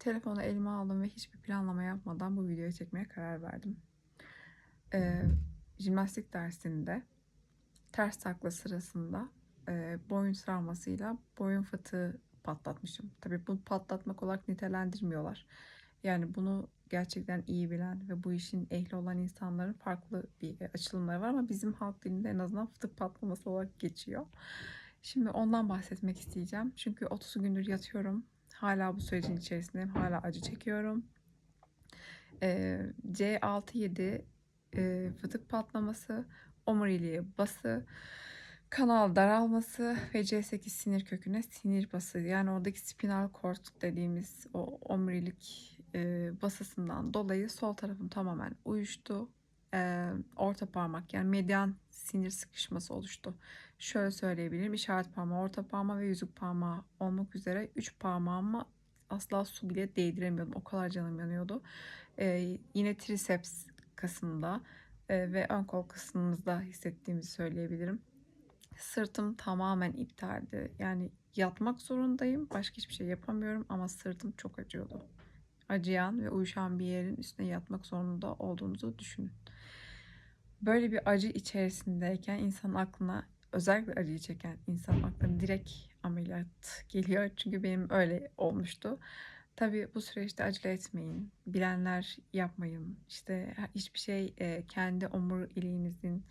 telefonu elime aldım ve hiçbir planlama yapmadan bu videoyu çekmeye karar verdim. Ee, jimnastik dersinde ters takla sırasında e, boyun sarmasıyla boyun fıtığı patlatmışım. Tabii bunu patlatmak olarak nitelendirmiyorlar. Yani bunu gerçekten iyi bilen ve bu işin ehli olan insanların farklı bir açılımları var ama bizim halk dilinde en azından fıtık patlaması olarak geçiyor. Şimdi ondan bahsetmek isteyeceğim. Çünkü 30 gündür yatıyorum. Hala bu sürecin içerisindeyim. Hala acı çekiyorum. Ee, C6-7 e, fıtık patlaması, omuriliğe bası, kanal daralması ve C8 sinir köküne sinir bası. Yani oradaki spinal cord dediğimiz o omurilik e, basısından dolayı sol tarafım tamamen uyuştu. E, orta parmak yani medyan sinir sıkışması oluştu. Şöyle söyleyebilirim. işaret parmağı, orta parmağı ve yüzük parmağı olmak üzere 3 parmağıma asla su bile değdiremiyordum. O kadar canım yanıyordu. E, yine triceps kasımda e, ve ön kol kısmımızda hissettiğimizi söyleyebilirim. Sırtım tamamen iptaldi. Yani yatmak zorundayım. Başka hiçbir şey yapamıyorum ama sırtım çok acıyordu. Acıyan ve uyuşan bir yerin üstüne yatmak zorunda olduğunuzu düşünün. Böyle bir acı içerisindeyken insan aklına özellikle acıyı çeken insan aklına direkt ameliyat geliyor. Çünkü benim öyle olmuştu. Tabii bu süreçte acele etmeyin. Bilenler yapmayın. İşte hiçbir şey e, kendi omuriliğinizin,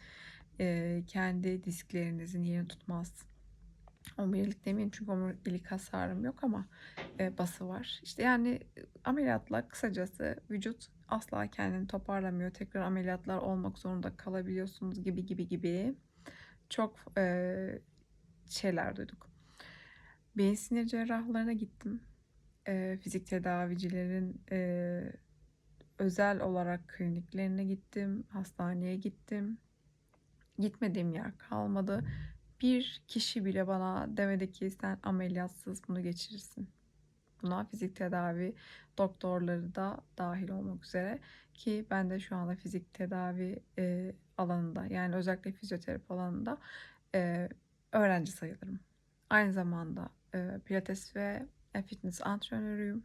e, kendi disklerinizin yerini tutmaz. Omurilik demeyin çünkü omurilik hasarım yok ama e, bası var. İşte yani ameliyatla kısacası vücut asla kendini toparlamıyor. Tekrar ameliyatlar olmak zorunda kalabiliyorsunuz gibi gibi gibi. Çok e, şeyler duyduk. Beyin sinir cerrahlarına gittim e, fizik tedavicilerin e, özel olarak kliniklerine gittim, hastaneye gittim. Gitmediğim yer kalmadı. Bir kişi bile bana demedi ki sen ameliyatsız bunu geçirirsin. Buna fizik tedavi doktorları da dahil olmak üzere ki ben de şu anda fizik tedavi e, alanında yani özellikle fizyoterapi alanında e, öğrenci sayılırım. Aynı zamanda e, pilates ve e, fitness antrenörüyüm.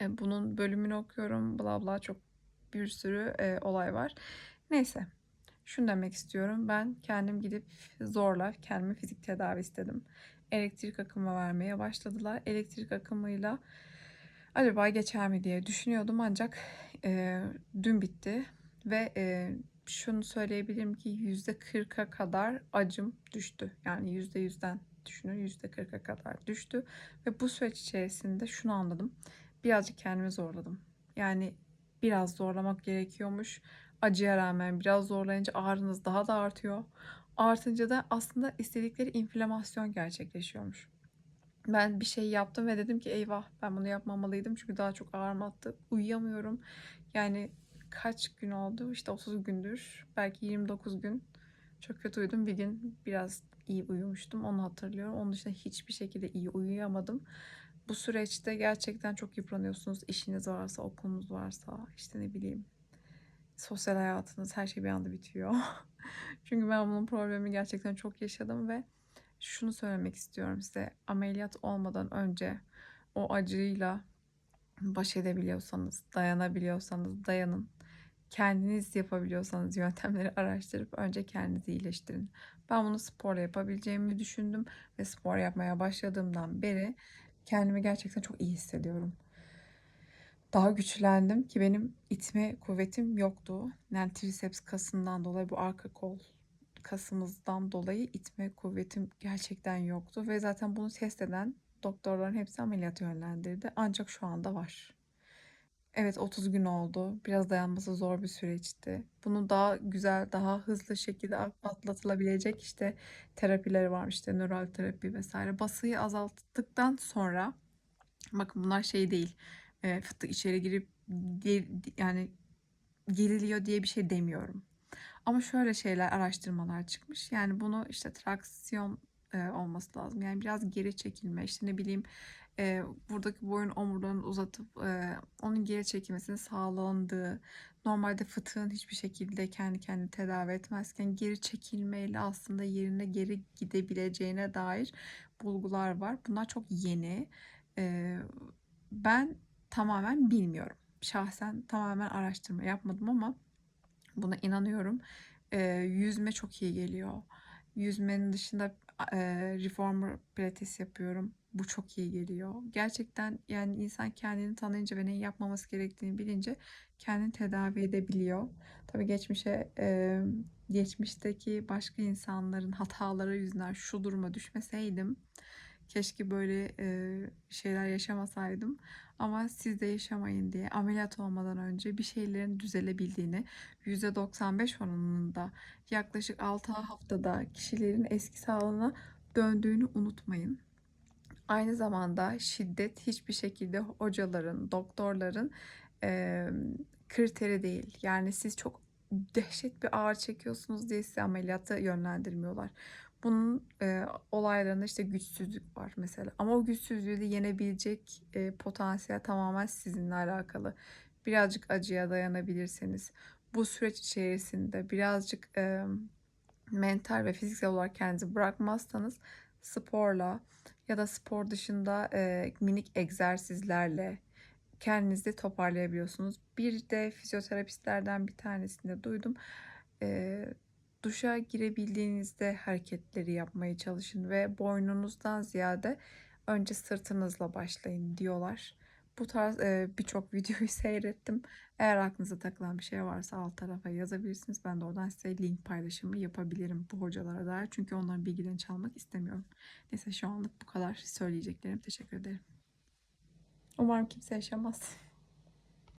E, bunun bölümünü okuyorum. Bla bla çok bir sürü e, olay var. Neyse. Şunu demek istiyorum. Ben kendim gidip zorla kendime fizik tedavi istedim. Elektrik akımı vermeye başladılar. Elektrik akımıyla acaba geçer mi diye düşünüyordum ancak e, dün bitti ve e, şunu söyleyebilirim ki %40'a kadar acım düştü. Yani %100'den düşünün %40'a kadar düştü. Ve bu süreç içerisinde şunu anladım. Birazcık kendimi zorladım. Yani biraz zorlamak gerekiyormuş. Acıya rağmen biraz zorlayınca ağrınız daha da artıyor. Artınca da aslında istedikleri inflamasyon gerçekleşiyormuş. Ben bir şey yaptım ve dedim ki eyvah ben bunu yapmamalıydım çünkü daha çok ağrımattı. Uyuyamıyorum. Yani kaç gün oldu? İşte 30 gündür. Belki 29 gün. Çok kötü uyudum. Bir gün biraz iyi uyumuştum. Onu hatırlıyorum. Onun dışında hiçbir şekilde iyi uyuyamadım. Bu süreçte gerçekten çok yıpranıyorsunuz. İşiniz varsa, okulunuz varsa, işte ne bileyim sosyal hayatınız her şey bir anda bitiyor. Çünkü ben bunun problemi gerçekten çok yaşadım ve şunu söylemek istiyorum size. Ameliyat olmadan önce o acıyla baş edebiliyorsanız, dayanabiliyorsanız dayanın. Kendiniz yapabiliyorsanız yöntemleri araştırıp önce kendinizi iyileştirin. Ben bunu sporla yapabileceğimi düşündüm ve spor yapmaya başladığımdan beri kendimi gerçekten çok iyi hissediyorum. Daha güçlendim ki benim itme kuvvetim yoktu. Yani triceps kasından dolayı bu arka kol kasımızdan dolayı itme kuvvetim gerçekten yoktu ve zaten bunu test eden doktorların hepsi ameliyat yönlendirdi. Ancak şu anda var. Evet 30 gün oldu. Biraz dayanması zor bir süreçti. Bunu daha güzel, daha hızlı şekilde atlatılabilecek işte terapileri var işte nöral terapi vesaire. Basıyı azalttıktan sonra bakın bunlar şey değil. E, fıtık içeri girip yani geriliyor diye bir şey demiyorum. Ama şöyle şeyler araştırmalar çıkmış. Yani bunu işte traksiyon e, olması lazım. Yani biraz geri çekilme işte ne bileyim e, buradaki boyun omurlarını uzatıp e, onun geri çekilmesini sağlandığı, normalde fıtığın hiçbir şekilde kendi kendini tedavi etmezken geri çekilmeyle aslında yerine geri gidebileceğine dair bulgular var. Bunlar çok yeni. E, ben tamamen bilmiyorum. Şahsen tamamen araştırma yapmadım ama buna inanıyorum. Ee, yüzme çok iyi geliyor. Yüzmenin dışında e, reformer pilates yapıyorum. Bu çok iyi geliyor. Gerçekten yani insan kendini tanıyınca ve neyi yapmaması gerektiğini bilince kendini tedavi edebiliyor. Tabii geçmişe e, geçmişteki başka insanların hataları yüzünden şu duruma düşmeseydim keşke böyle e, şeyler yaşamasaydım. Ama siz de yaşamayın diye ameliyat olmadan önce bir şeylerin düzelebildiğini %95 oranında yaklaşık 6 haftada kişilerin eski sağlığına döndüğünü unutmayın. Aynı zamanda şiddet hiçbir şekilde hocaların, doktorların e, kriteri değil. Yani siz çok dehşet bir ağrı çekiyorsunuz diye sizi ameliyata yönlendirmiyorlar. Bunun e, olaylarında işte güçsüzlük var mesela. Ama o güçsüzlüğü de yenebilecek e, potansiyel tamamen sizinle alakalı. Birazcık acıya dayanabilirseniz, bu süreç içerisinde birazcık e, mental ve fiziksel olarak kendinizi bırakmazsanız sporla ya da spor dışında e, minik egzersizlerle kendinizi toparlayabiliyorsunuz. Bir de fizyoterapistlerden bir tanesinde duydum. E, duşa girebildiğinizde hareketleri yapmaya çalışın ve boynunuzdan ziyade önce sırtınızla başlayın diyorlar. Bu tarz e, birçok videoyu seyrettim. Eğer aklınıza takılan bir şey varsa alt tarafa yazabilirsiniz. Ben de oradan size link paylaşımı yapabilirim bu hocalara dair. Çünkü onların bilgilerini çalmak istemiyorum. Neyse şu anlık bu kadar söyleyeceklerim. Teşekkür ederim. Umarım kimse yaşamaz.